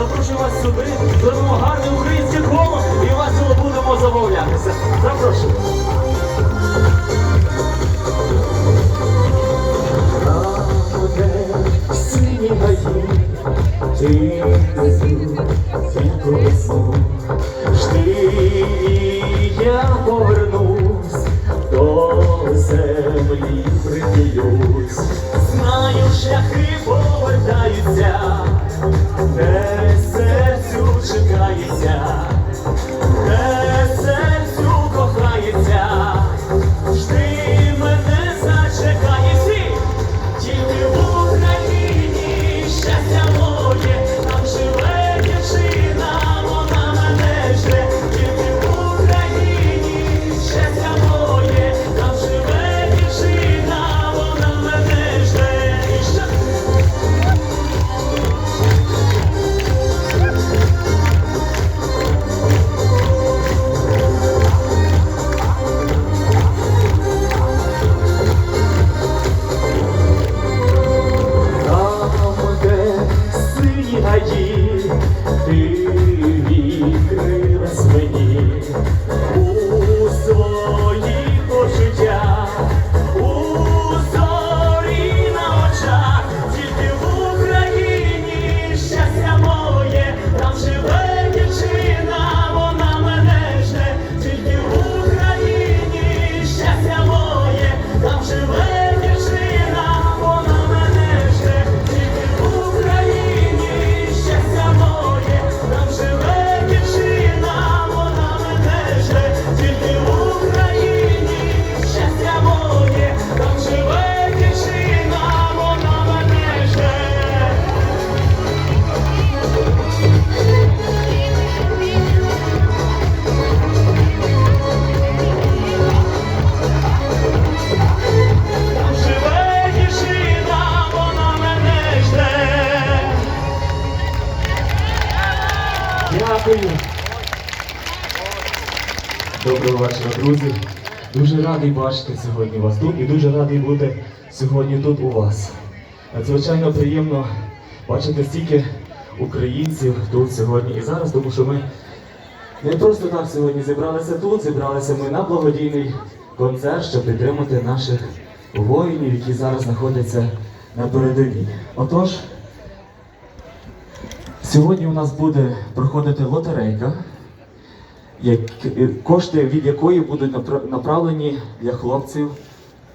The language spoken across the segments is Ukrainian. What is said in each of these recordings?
запрошую вас сюди, зробимо гарне українське коло і весело будемо забавлятися. Запрошую. Ти тільки весну. Жди, і я повернусь, до землі притулюсь. Друзі. Дуже радий бачити сьогодні вас тут і дуже радий бути сьогодні тут у вас. Надзвичайно приємно бачити стільки українців тут сьогодні і зараз, тому що ми не просто так сьогодні зібралися тут, зібралися ми на благодійний концерт, щоб підтримати наших воїнів, які зараз знаходяться на передовій. Отож, сьогодні у нас буде проходити лотерейка, як, е, кошти від якої будуть напра- направлені для хлопців,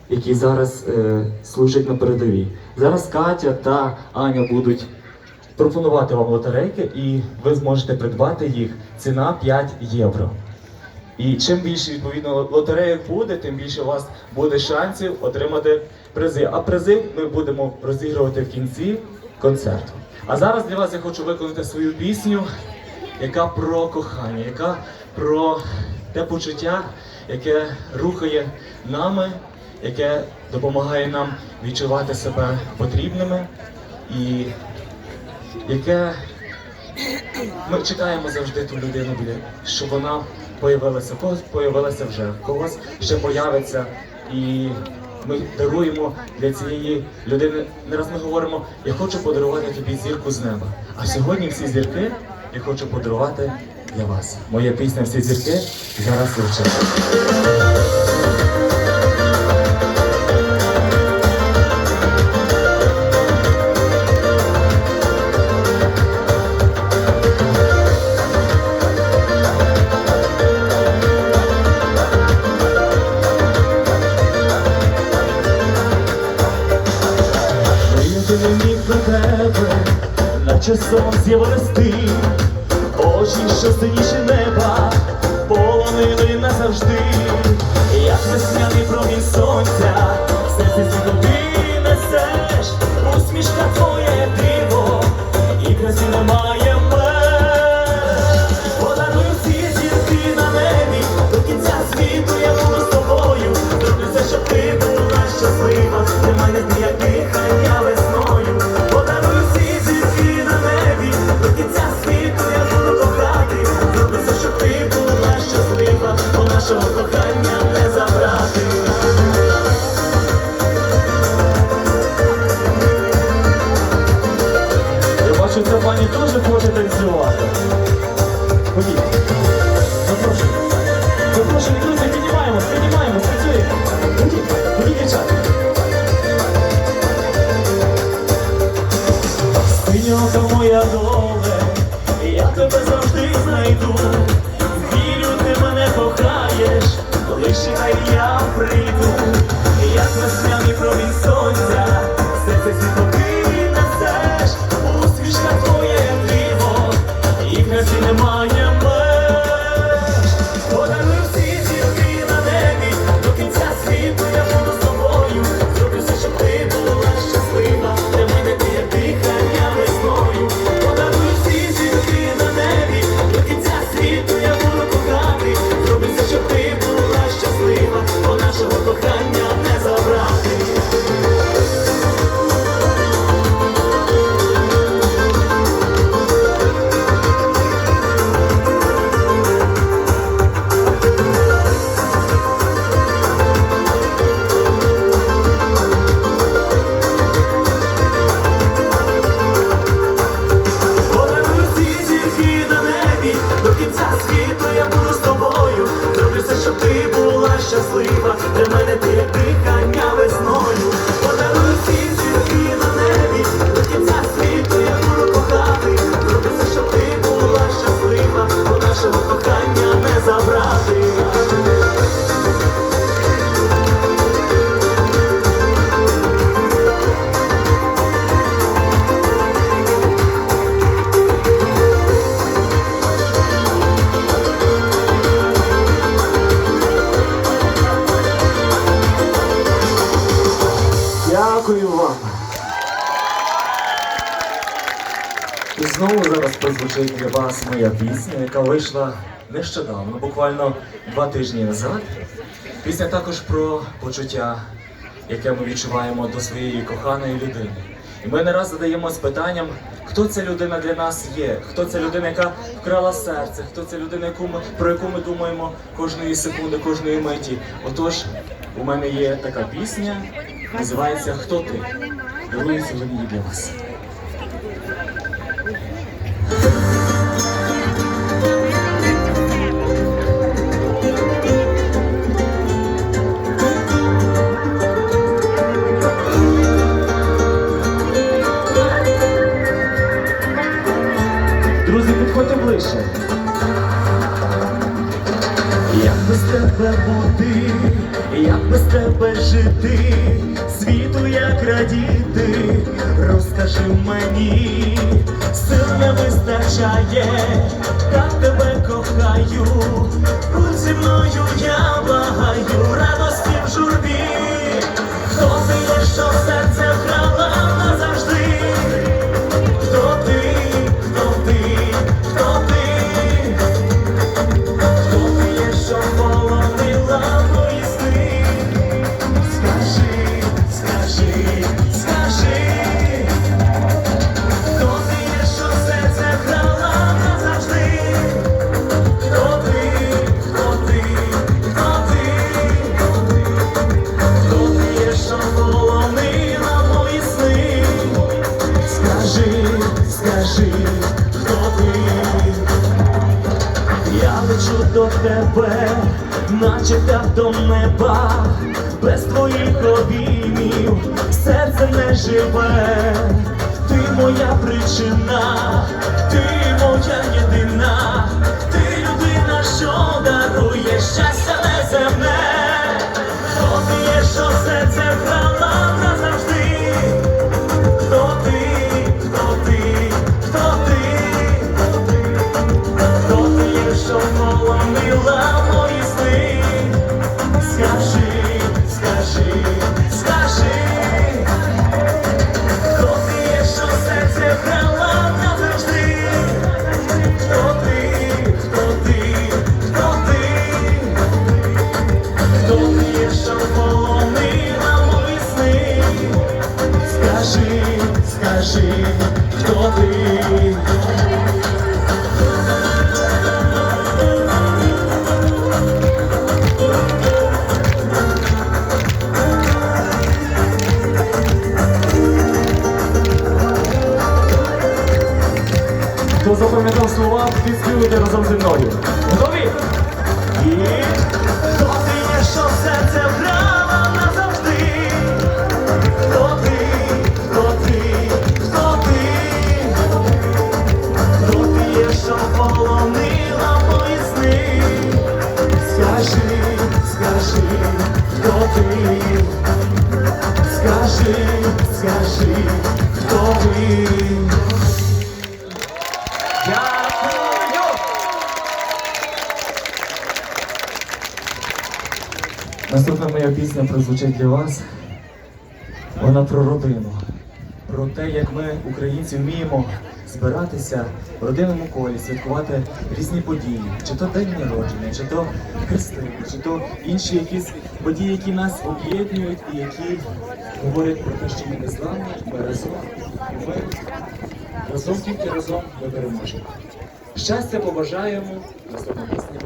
які зараз е, служать на передовій. Зараз Катя та Аня будуть пропонувати вам лотерейки, і ви зможете придбати їх. Ціна 5 євро. І чим більше відповідно лотереїк буде, тим більше у вас буде шансів отримати призи. А призи ми будемо розігрувати в кінці концерту. А зараз для вас я хочу виконати свою пісню, яка про кохання, яка про те почуття, яке рухає нами, яке допомагає нам відчувати себе потрібними і яке ми чекаємо завжди ту людину, щоб вона появилася. Когось появилася вже, когось ще появиться. І ми даруємо для цієї людини. Не раз ми говоримо, я хочу подарувати тобі зірку з неба. А сьогодні всі зірки я хочу подарувати для вас. Моя пісня Всі зірки зараз звучить. Сон з'явилась ти, очі, що синіші неба, полонили назавжди, як весняний промінь сонця, серце світом ти несеш, усмішка твоє диво, нашого кохання не забрати. Я бачу, ця пані теж хоче танцювати. Ходіть. Запрошую. Запрошую, друзі, піднімаємось, піднімаємось, працюємо. Ходіть, ходіть, дівчата. Синьока моя доле, Siberia. Дякую вам. І знову зараз прозвучить для вас моя пісня, яка вийшла нещодавно, буквально два тижні назад. Пісня також про почуття, яке ми відчуваємо до своєї коханої людини. І ми не раз задаємось питанням, хто ця людина для нас є, хто ця людина, яка вкрала серце, хто ця людина, яку ми, про яку ми думаємо кожної секунди, кожної миті. Отож, у мене є така пісня, називається Хто ти? Дарую для вас. Розкажи мені, сил не вистачає, так тебе кохаю, будь зі мною я благаю, радості в журбі, хто ти є, що серце вкрала тебе, наче так до неба, без твоїх обіймів серце не живе, ти моя причина, ти моя хто ти? Хто запам'ятав слова, підспівуйте разом зі мною. Скажи, скажи, хто? Дякую! Наступна моя пісня прозвучить для вас. Вона про родину. Про те, як ми, українці, вміємо збиратися в родинному колі, святкувати різні події, чи то день народження, чи то хрестини, чи то інші якісь події, які нас об'єднують і які говорять про те, що ми не зламні, ми разом, і ми разом тільки разом ми переможемо. Щастя побажаємо. наступного пісня.